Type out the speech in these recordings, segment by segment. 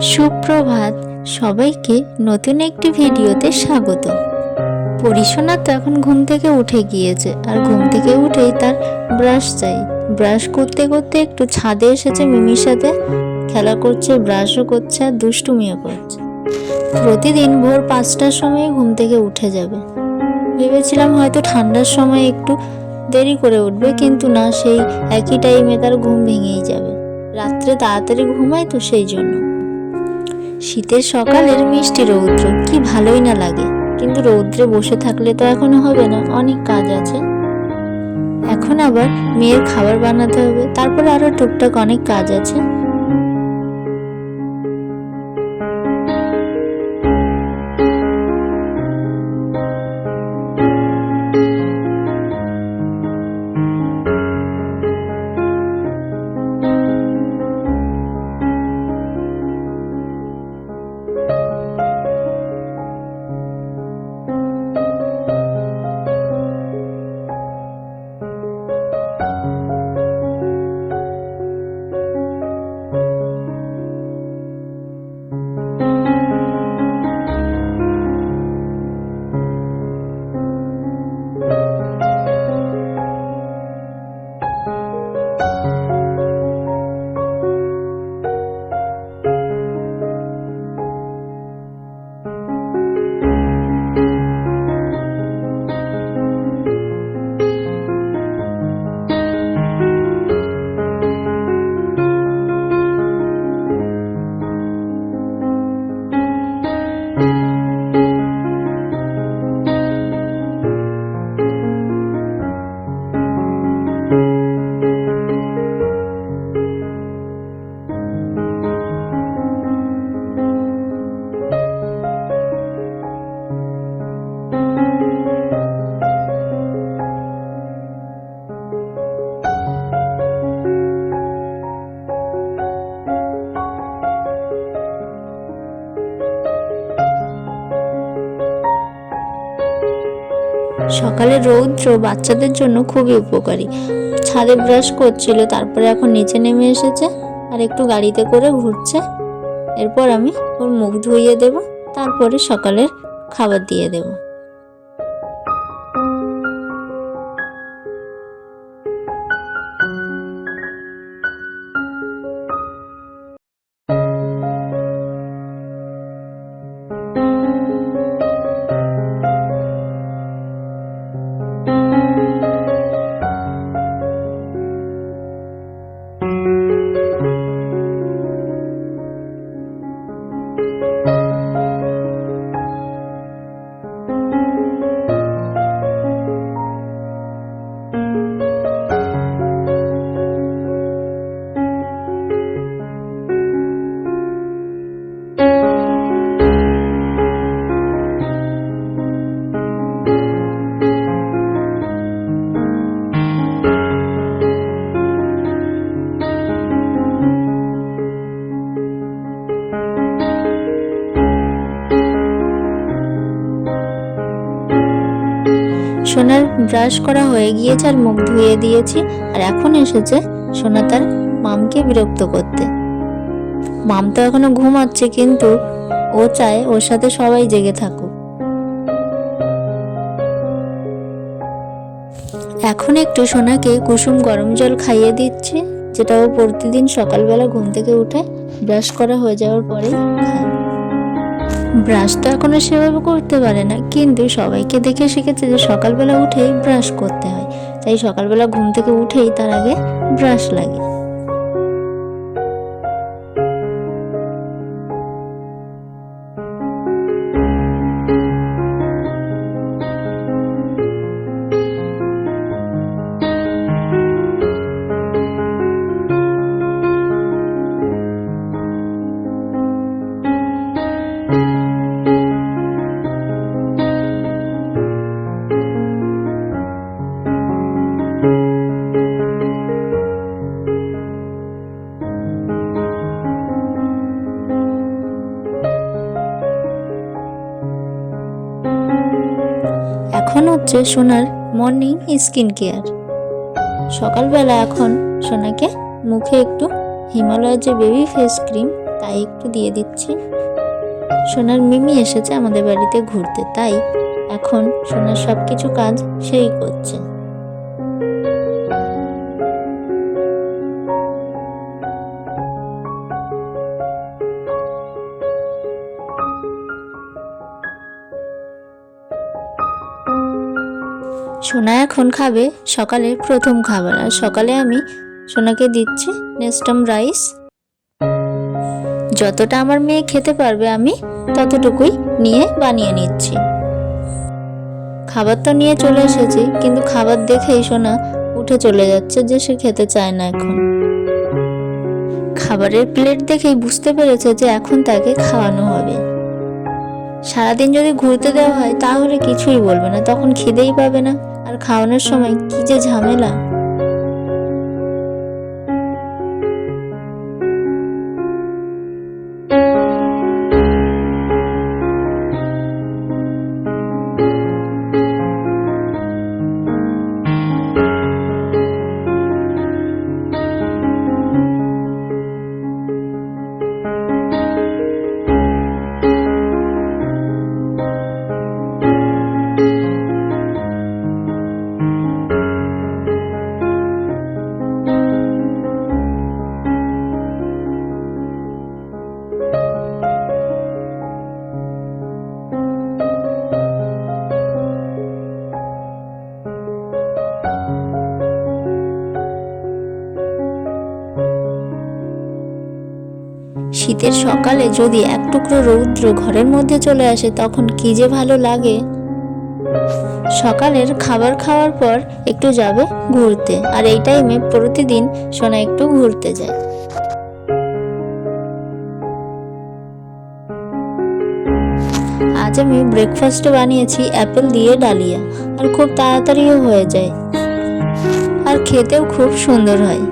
সুপ্রভাত, সবাইকে নতুন একটি ভিডিওতে স্বাগত। পরিশোনা তো এখন ঘুম থেকে উঠে গিয়েছে, আর ঘুম থেকে উঠেই তার ব্রাশ চাই। ব্রাশ করতে করতে একটু ছাদে এসেছে মিমির সাথে, খেলা করছে, ব্রাশও করছে, আর দুষ্টুমিও করছে। প্রতিদিন ভোর পাঁচটার সময় ঘুম থেকে উঠে যাবে। ভেবেছিলাম হয়তো ঠান্ডার সময় একটু দেরি করে উঠবে, কিন্তু না, সেই একই টাইমে তার ঘুম ভেঙেই যাবে। রাত্রে তাড়াতাড়ি ঘুমায় তো সেই জন্য। শীতের সকালের মিষ্টি রৌদ্র, কি ভালোই না লাগে। কিন্তু রৌদ্রে বসে থাকলে তো এখনও হবে না, অনেক কাজ আছে। এখন আবার মেয়ের খাবার বানাতে হবে, তারপরে আরও টুকটাক অনেক কাজ আছে। সকালে রৌদ্র বাচ্চাদের জন্য খুবই উপকারী। ছাদে ব্রাশ করছিল, তারপরে এখন নিচে নেমে এসেছে আর একটু গাড়িতে করে ঘুরছে। এরপর আমি ওর মুখ ধুইয়ে দেব, তারপরে সকালের খাবার দিয়ে দেব। ব্রাশ করা হয়ে গিয়েছে আর মুখ ধুয়ে দিয়েছি, আর এখন এসেছে সোনা তার মামকে বিরক্ত করতে। মাম তো এখনও ঘুমাচ্ছে, কিন্তু ও চায় ওর সাথে সবাই জেগে থাকুক। এখন একটু সোনাকে কুসুম গরম জল খাইয়ে দিচ্ছি, যেটা ও প্রতিদিন সকালবেলা ঘুম থেকে উঠে ব্রাশ করা হয়ে যাওয়ার পরে খায়। ব্রাশ তো এখনও সেভাবে করতে পারে না। কিন্তু সবাইকে দেখে শিখেছে যে সকালবেলা উঠেই ব্রাশ করতে হয়। তাই সকালবেলা ঘুম থেকে উঠেই তার আগে ব্রাশ লাগে হচ্ছে সোনার মর্নিং স্কিন কেয়ার সকালবেলা এখন সোনাকে মুখে একটু হিমালয়ের যে বেবি ফেস ক্রিম তাই একটু দিয়ে দিচ্ছি। সোনার মিমি এসেছে আমাদের বাড়িতে ঘুরতে, তাই এখন সোনার সব কিছু কাজ সেই করছে। সোনা এখন খাবে সকালের প্রথম খাবার, আর সকালে আমি সোনাকে দিচ্ছি নেস্টম রাইস। যতটা আমার মেয়ে খেতে পারবে আমি ততটুকুই নিয়ে বানিয়ে নিচ্ছি। খাবার তো নিয়ে চলে এসেছি, কিন্তু খাবার দেখেই সোনা উঠে চলে যাচ্ছে যে সে খেতে চায় না এখন। খাবারের প্লেট দেখেই বুঝতে পেরেছে যে এখন তাকে খাওয়ানো হবে। সারাদিন যদি ঘুরতে দেওয়া হয় তাহলে কিছুই বলবে না, তখন খিদেই পাবে না। আর খাওয়ানোর সময় কী যে ঝামেলা। শীতের সকালে যদি এক টুকরো রৌদ্র ঘরের মধ্যে চলে আসে, তখন কি যে ভালো লাগে। সকালের খাবার খাওয়ার পর একটু যাবে ঘুরতে, আর এই টাইমে প্রতিদিন সোনা একটু ঘুরতে যায় আজ আমি ব্রেকফাস্টে বানিয়েছি অ্যাপেল দিয়ে ডালিয়া, আর খুব তাড়াতাড়িও হয়ে যায়। আর খেতেও খুব সুন্দর হয়।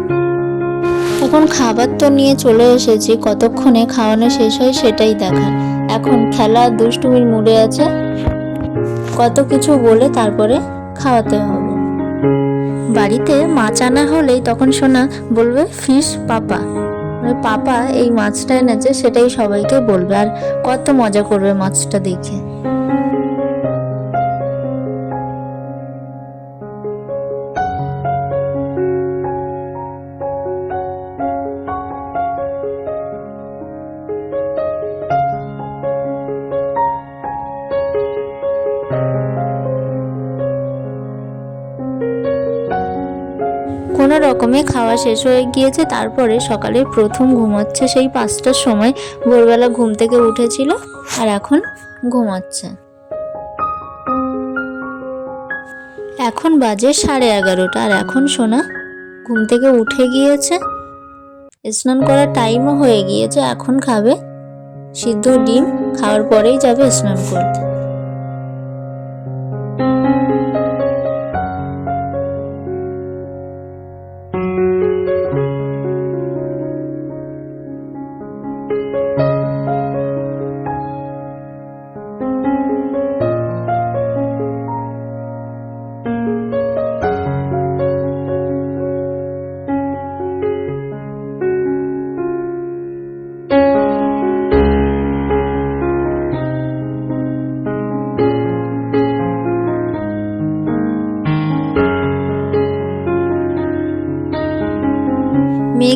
এখন খাবার তো নিয়ে চলে এসেছি, কতক্ষণে খাওয়ানো শেষ হয় সেটাই দেখা এখন খেলা দুষ্টুমির মুডে আছে। কত কিছু বলে তারপরে খাওয়াতে হবে। বাড়িতে মাছ আনা হলেই তখন শোনা বলবে ফিশ পাপা। পাপা, এই মাছটা এনেছে, সেটাই সবাইকে বলবে। আর কত মজা করবে মাছটা দেখে। রকমে খাওয়া শেষ হয়ে গিয়েছে, তারপরে সকালে প্রথম ঘুমাচ্ছে সেই পাঁচটার সময়। ভোরবেলা ঘুম থেকে উঠেছিল আর এখন ঘুমাচ্ছে। এখন বাজে সাড়ে এগারোটা আর এখন সোনা ঘুম থেকে উঠে গিয়েছে। স্নান করার টাইমও হয়ে গিয়েছে, এখন খাবে সিদ্ধ ডিম, খাওয়ার পরেই যাবে স্নান করতে।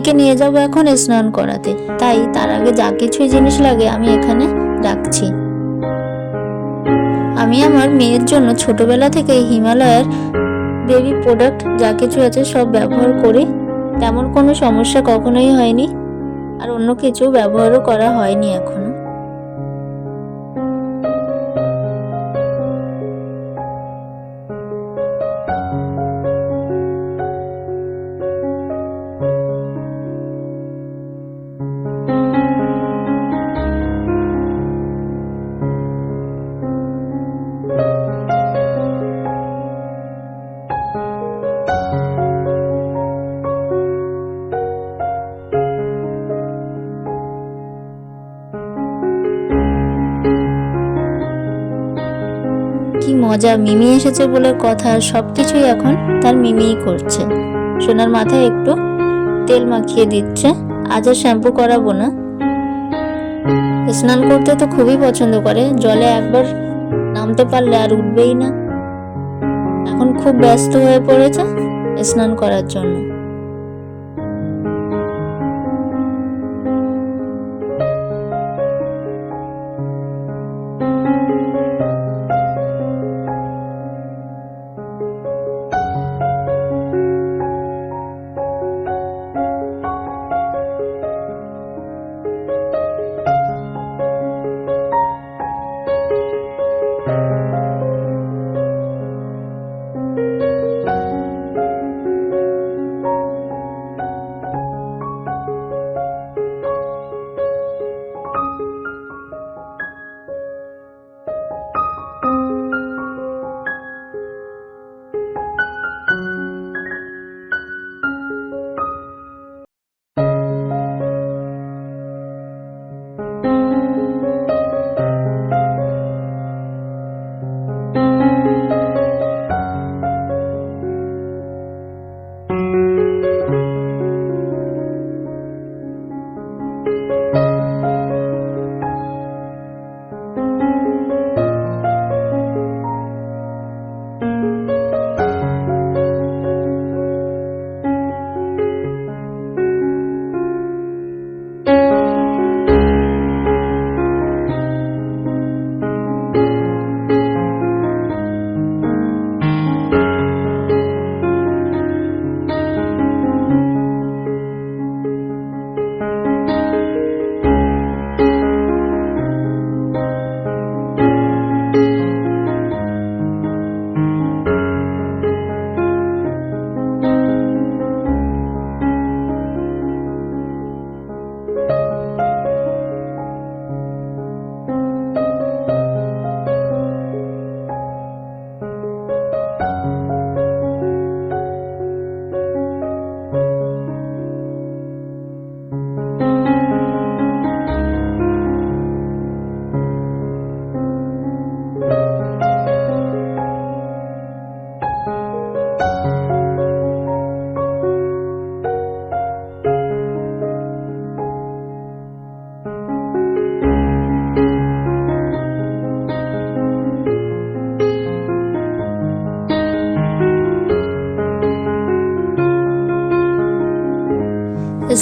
মেয়েকে নিয়ে যাব এখন স্নান করাতে। তাই তার আগে যা কিছুই জিনিস লাগে আমি এখানে রাখছি। আমি আমার মেয়ের জন্য ছোটবেলা থেকে হিমালয়ের বেবি প্রোডাক্ট যা কিছু আছে সব ব্যবহার করি। তেমন কোনো সমস্যা কখনোই হয়নি। আর অন্য কিছু ব্যবহারও করা হয়নি এখনও। কি মজা, মিমি এসেছে বলে কথা সব কিছুই এখন তার মিমিই করছে। সোনার মাথায় একটু তেল মাখিয়ে দিচ্ছে, আজ আর শ্যাম্পু করাবো না। স্নান করতে তো খুবই পছন্দ করে, জলে একবার নামতে পারলে আর উঠবেই না। এখন খুব ব্যস্ত হয়ে পড়েছে স্নান করার জন্য।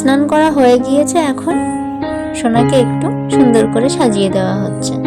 স্নান করা হয়ে গিয়েছে এখন। সোনাকে একটু সুন্দর করে সাজিয়ে দেওয়া হচ্ছে।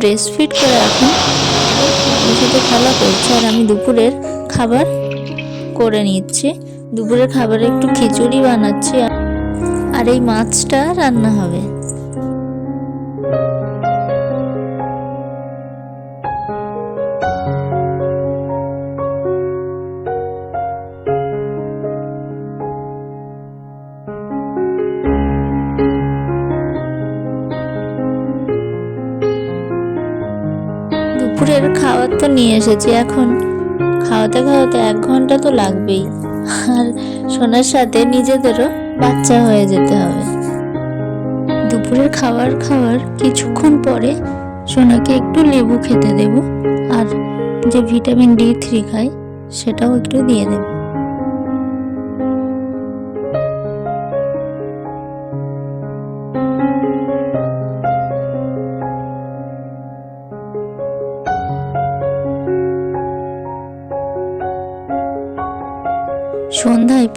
ব্রেস্ট ফিট করে রাখুন। ওর সাথে খেলা করছে আর আমি দুপুরের খাবার করে নিচ্ছি। দুপুরের খাবারে একটু খিচুড়ি বানাচ্ছি আর এই মাছটা রান্না হবে। খাবার তো নিয়ে এসেছি এখন। খাওয়াতে খাওয়াতে এক ঘণ্টা তো লাগবেই। আর সোনার সাথে নিজেদেরও বাচ্চা হয়ে যেতে হবে। দুপুরের খাবার খাওয়ার কিছুক্ষণ পরে সোনাকে একটু লেবু খেতে দেব। আর যে ভিটামিন ডি থ্রি খায় সেটাও একটু দিয়ে দেব।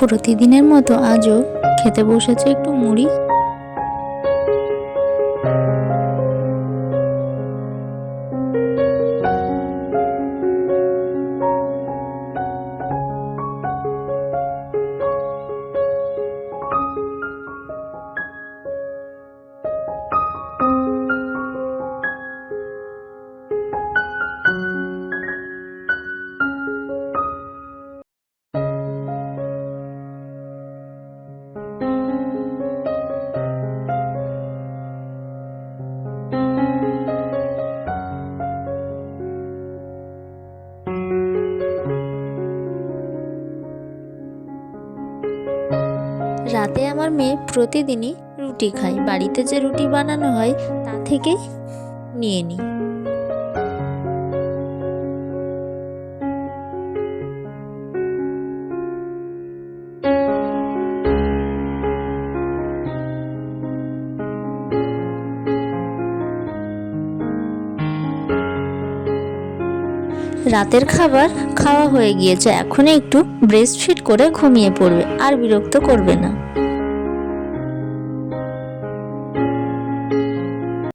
প্রতিদিনের মতো আজও খেতে বসেছে একটু মুড়ি। মেয়ে প্রতিদিনই রুটি খায়। বাড়িতে যে রুটি বানানো হয়, তা থেকেই নিয়ে নিই। রাতের খাবার খাওয়া হয়ে গিয়েছে। এখন একটু ব্রেস্ট ফিট করে ঘুমিয়ে পড়বে, আর বিরক্ত করবে না।